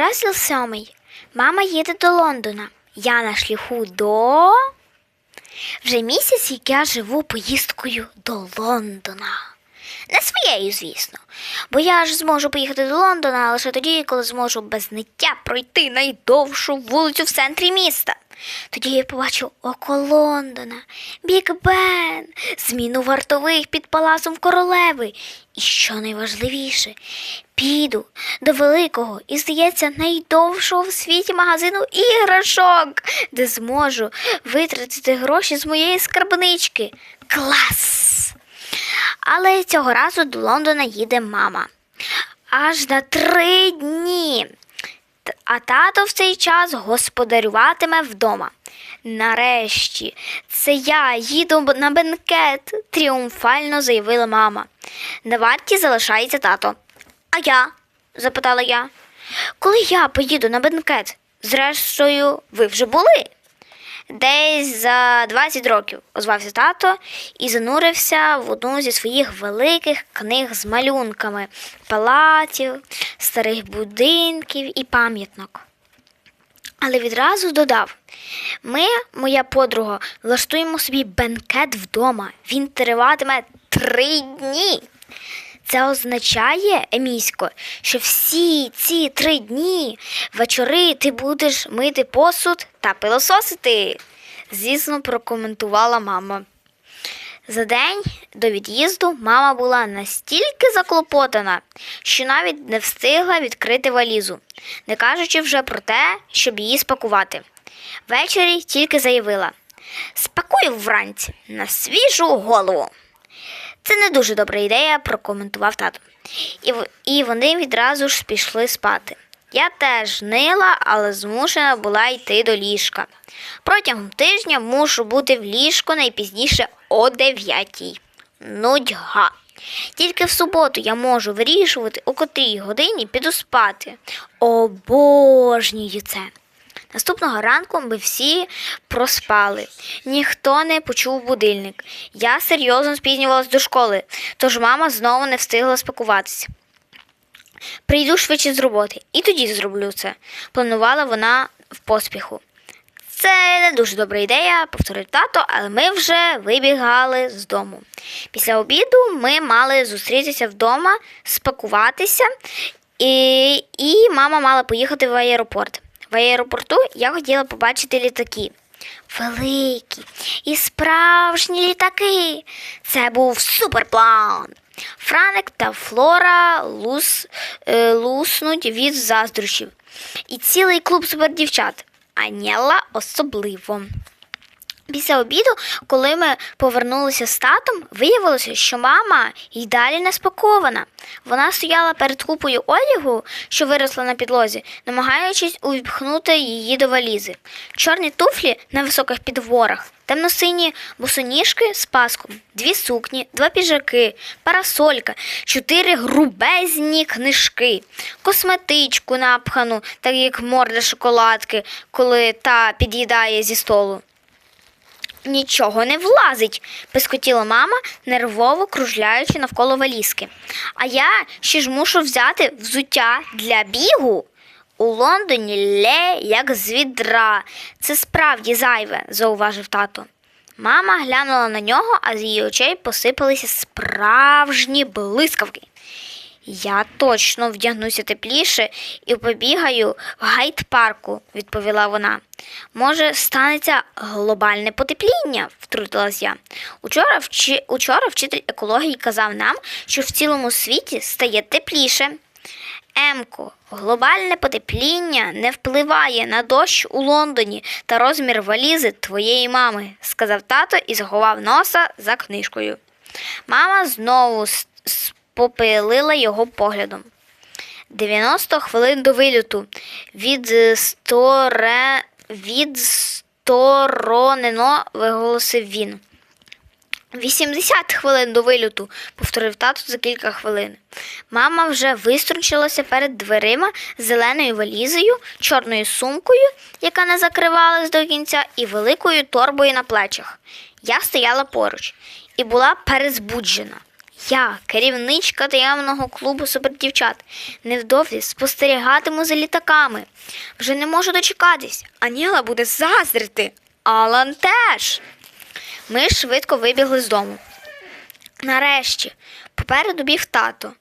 Розділ сьомий. Мама їде до Лондона. Я на шляху до. Вже місяць, як я живу поїздкою до Лондона. Не своєю, звісно. Бо я ж зможу поїхати до Лондона лише тоді, коли зможу без ниття пройти найдовшу вулицю в центрі міста. Тоді я побачу око Лондона, Біг Бен, зміну вартових під палацом королеви. І що найважливіше, піду до великого і, здається, найдовшого в світі магазину іграшок, де зможу витратити гроші з моєї скарбнички. Клас! Але цього разу до Лондона їде мама. Аж на три дні. А тато в цей час господарюватиме вдома. Нарешті, це я їду на бенкет, тріумфально заявила мама. На варті залишається тато. А я? запитала я. Коли я поїду на бенкет? Зрештою, ви вже були. Десь за 20 років озвався тато і занурився в одну зі своїх великих книг з малюнками палаців, старих будинків і пам'яток. Але відразу додав: ми, моя подруга, влаштуємо собі бенкет вдома. Він триватиме три дні. Це означає, Емісько, що всі ці три дні вечори ти будеш мити посуд та пилососити, звісно, прокоментувала мама. За день до від'їзду мама була настільки заклопотана, що навіть не встигла відкрити валізу, не кажучи вже про те, щоб її спакувати. Ввечері тільки заявила: спакую вранці на свіжу голову. Це не дуже добра ідея, прокоментував тато. І, і вони відразу ж пішли спати. Я теж нила, але змушена була йти до ліжка. Протягом тижня мушу бути в ліжку найпізніше о дев'ятій. Нудьга. Тільки в суботу я можу вирішувати, у котрій годині піду спати. Обожнюю це. Наступного ранку ми всі проспали. Ніхто не почув будильник. Я серйозно спізнювалась до школи, тож мама знову не встигла спакуватися. Прийду швидше з роботи і тоді зроблю це, планувала вона в поспіху. Це не дуже добра ідея, повторив тато, але ми вже вибігали з дому. Після обіду ми мали зустрітися вдома, спакуватися, і, і мама мала поїхати в аеропорт. В аеропорту я хотіла побачити літаки. Великі і справжні літаки. Це був суперплан. Франик та Флора лус, е, луснуть від заздрощів. І цілий клуб супердівчат. Аніла особливо. Після обіду, коли ми повернулися з татом, виявилося, що мама й далі не спакована. Вона стояла перед купою одягу, що виросла на підлозі, намагаючись увіпхнути її до валізи. Чорні туфлі на високих підворах, темно-сині босоніжки з паском, дві сукні, два піджаки, парасолька, чотири грубезні книжки, косметичку напхану, так як морда шоколадки, коли та під'їдає зі столу. Нічого не влазить, пискотіла мама, нервово кружляючи навколо валізки. А я ще ж мушу взяти взуття для бігу. У Лондоні лє, як з відра. Це справді зайве, зауважив тато. Мама глянула на нього, а з її очей посипалися справжні блискавки. Я точно вдягнуся тепліше і побігаю в гайд-парку, відповіла вона. Може, станеться глобальне потепління, втрутилась я. Учора, вчи... Учора вчитель екології казав нам, що в цілому світі стає тепліше. Емко, глобальне потепління не впливає на дощ у Лондоні та розмір валізи твоєї мами, сказав тато і заховав носа за книжкою. Мама знову спопилила його поглядом. 90 хвилин до вильоту. Від сторе... відсторонено, виголосив він. 80 хвилин до вильоту, повторив тато за кілька хвилин. Мама вже виструнчилася перед дверима зеленою валізою, чорною сумкою, яка не закривалась до кінця, і великою торбою на плечах. Я стояла поруч і була перезбуджена. Я, керівничка таємного клубу супердівчат, невдовзі спостерігатиму за літаками. Вже не можу дочекатись. Аніла буде заздрити. Алан теж. Ми швидко вибігли з дому. Нарешті, попереду біг тато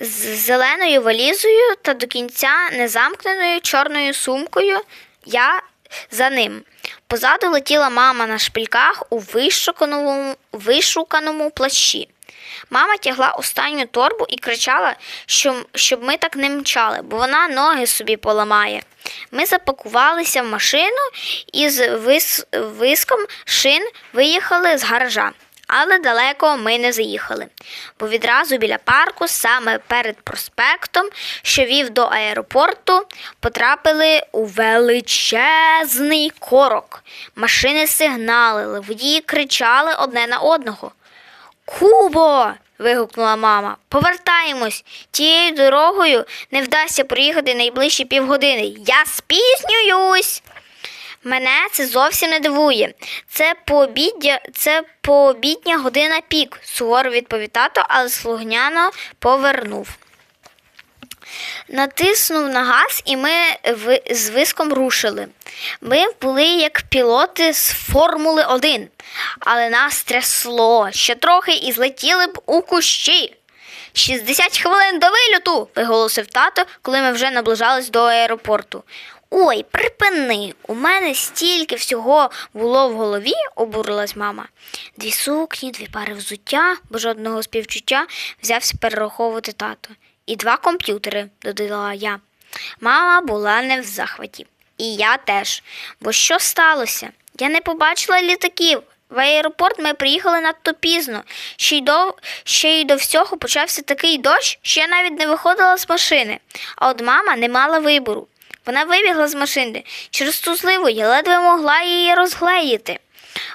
з зеленою валізою та до кінця незамкненою чорною сумкою. Я за ним. Позаду летіла мама на шпильках у вишуканому, вишуканому плащі. Мама тягла останню торбу і кричала, що, щоб ми так не мчали, бо вона ноги собі поламає. Ми запакувалися в машину і з вис, виском шин виїхали з гаража. Але далеко ми не заїхали, бо відразу біля парку, саме перед проспектом, що вів до аеропорту, потрапили у величезний корок. Машини сигналили, водії кричали одне на одного. Кубо. вигукнула мама. Повертаємось. Тією дорогою не вдасться проїхати найближчі півгодини. Я спізнююсь. Мене це зовсім не дивує. Це пообідня, це пообідня година пік, суворо відповів тато, але слугняно повернув. Натиснув на газ, і ми з виском рушили. Ми були як пілоти з Формули 1, але нас трясло ще трохи і злетіли б у кущі. 60 хвилин до вильоту, виголосив тато, коли ми вже наближались до аеропорту. Ой, припини, у мене стільки всього було в голові, обурилась мама. Дві сукні, дві пари взуття, бо жодного співчуття взявся перераховувати тато. І два комп'ютери, додала я. Мама була не в захваті. І я теж. Бо що сталося? Я не побачила літаків. В аеропорт ми приїхали надто пізно. Ще й до, ще й до всього почався такий дощ, що я навіть не виходила з машини. А от мама не мала вибору. Вона вибігла з машини. Через ту зливу я ледве могла її розгледіти.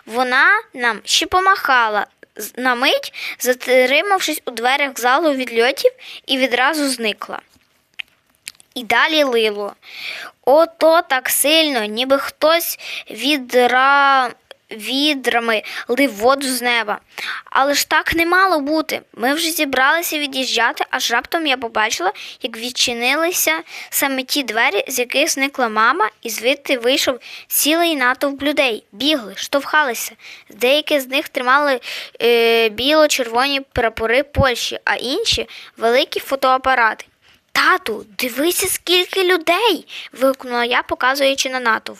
Вона нам ще помахала на мить, затримавшись у дверях залу відльотів, і відразу зникла. І далі лило. Ото так сильно, ніби хтось відра... відрами лив воду з неба. Але ж так не мало бути. Ми вже зібралися від'їжджати, аж раптом я побачила, як відчинилися саме ті двері, з яких зникла мама, і звідти вийшов цілий натовп людей. Бігли, штовхалися. Деякі з них тримали е, біло-червоні прапори Польщі, а інші великі фотоапарати. Тату, дивися, скільки людей. вигукнула я, показуючи на натовп.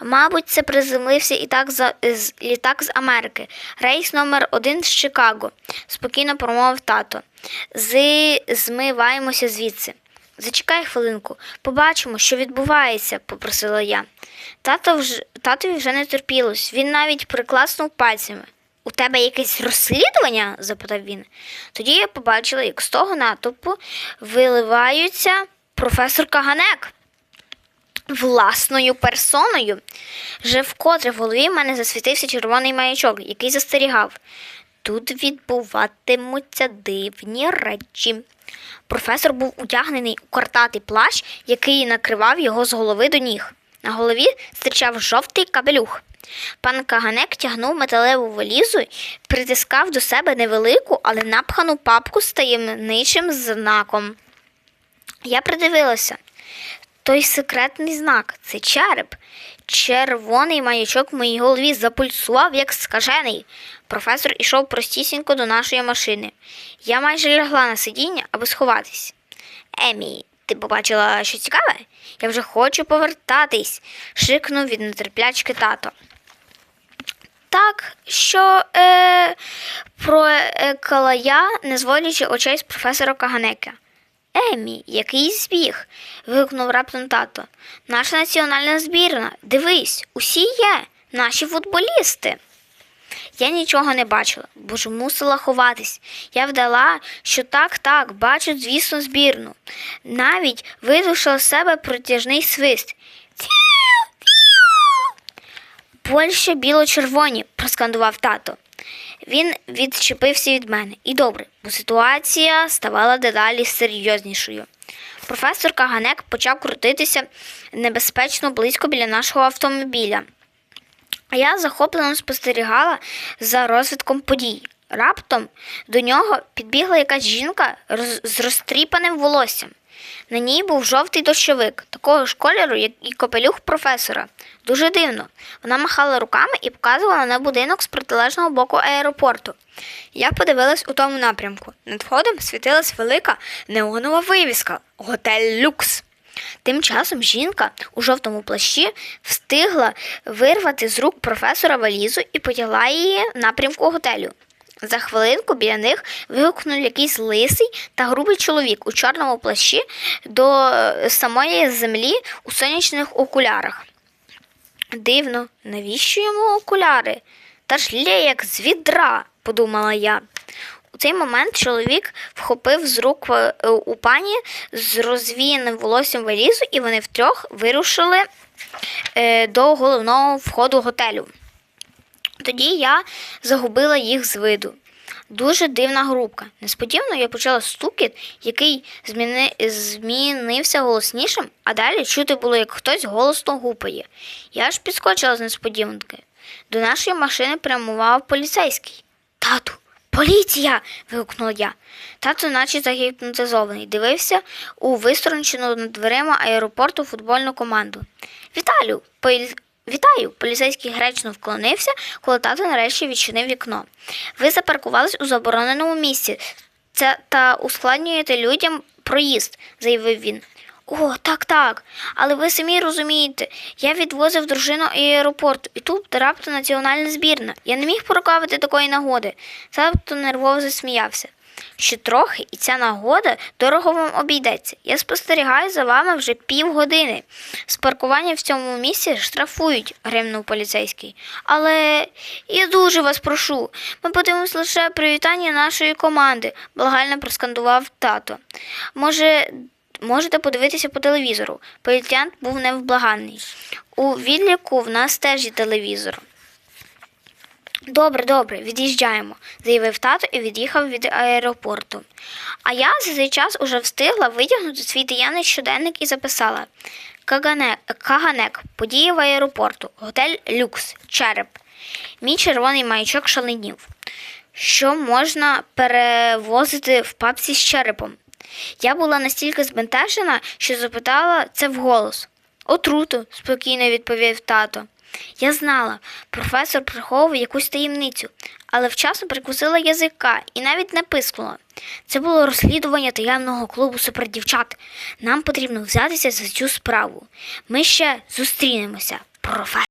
Мабуть, це приземлився і так за з літак з Америки. Рейс номер один з Чикаго, спокійно промовив тато. Зи змиваємося звідси. Зачекай хвилинку, побачимо, що відбувається, попросила я. Тато вже, татові вже не терпілось, він навіть прикласнув пальцями. У тебе якесь розслідування? запитав він. Тоді я побачила, як з того натовпу виливаються професор Каганек власною персоною. Вже вкотре в голові в мене засвітився червоний маячок, який застерігав. Тут відбуватимуться дивні речі. Професор був утягнений у картатий плащ, який накривав його з голови до ніг. На голові стирчав жовтий кабелюх. Пан Каганек тягнув металеву валізу і притискав до себе невелику, але напхану папку з таємничим знаком. Я придивилася. Той секретний знак це череп. Червоний маячок в моїй голові запульсував, як скажений. Професор ішов простісінько до нашої машини. Я майже лягла на сидіння, аби сховатись. Емі, ти побачила що цікаве? Я вже хочу повертатись, шикнув від нетерплячки тато. Так, що е, проекала я, не зводячи очей з професора Каганека. Емі, який збіг. вигукнув раптом тато. Наша національна збірна. Дивись, усі є, наші футболісти. Я нічого не бачила, бо ж мусила ховатись. Я вдала, що так, так, бачу, звісно, збірну. Навіть видушила з себе протяжний свист. Польща біло-червоні, проскандував тато. Він відчепився від мене. І добре, бо ситуація ставала дедалі серйознішою. Професор Каганек почав крутитися небезпечно близько біля нашого автомобіля. А я захоплено спостерігала за розвитком подій. Раптом до нього підбігла якась жінка з розтріпаним волоссям. На ній був жовтий дощовик, такого ж кольору, як і капелюх професора. Дуже дивно. Вона махала руками і показувала на будинок з протилежного боку аеропорту. Я подивилась у тому напрямку. Над входом світилась велика неонова вивіска Готель Люкс. Тим часом жінка у жовтому плащі встигла вирвати з рук професора валізу і потягла її в напрямку готелю. За хвилинку біля них вигукнув якийсь лисий та грубий чоловік у чорному плащі до е, самої землі у сонячних окулярах. Дивно, навіщо йому окуляри? Та ж лє як з відра, подумала я. У цей момент чоловік вхопив з рук е, у пані з розвіяним волоссям валізу, і вони втрьох вирушили е, до головного входу готелю. Тоді я загубила їх з виду. Дуже дивна групка. Несподівано я почула стукіт, який зміни... змінився голоснішим, а далі чути було, як хтось голосно гупає. Я ж підскочила з несподіванки. До нашої машини прямував поліцейський. Тату, поліція. вигукнула я. Тато, наче загіпнотизований, дивився у висторончену над дверима аеропорту футбольну команду. Віталю, полі... Вітаю! Поліцейський гречно вклонився, коли тато нарешті відчинив вікно. Ви запаркувались у забороненому місці це та ускладнюєте людям проїзд, заявив він. О, так, так. Але ви самі розумієте, я відвозив дружину і аеропорт, і тут раптом національна збірна. Я не міг прокавити такої нагоди. Тато нервово засміявся. Ще трохи, і ця нагода дорого вам обійдеться. Я спостерігаю за вами вже півгодини. З паркування в цьому місці штрафують, гримнув поліцейський. Але я дуже вас прошу. Ми подивимось лише привітання нашої команди, благально проскандував тато. Може, можете подивитися по телевізору. Поліціянт був невблаганний. У відліку в нас теж є телевізор. Добре, добре, від'їжджаємо, заявив тато і від'їхав від аеропорту. А я за цей час уже встигла витягнути свій таємний щоденник і записала Каганек, Каганек, події в аеропорту, готель Люкс, Череп. Мій червоний маячок шаленів. Що можна перевозити в папці з черепом? Я була настільки збентежена, що запитала це вголос. Отруту, спокійно відповів тато. Я знала, професор приховував якусь таємницю, але вчасно прикусила язика і навіть не пискнула. Це було розслідування таємного клубу супердівчат. Нам потрібно взятися за цю справу. Ми ще зустрінемося, професор.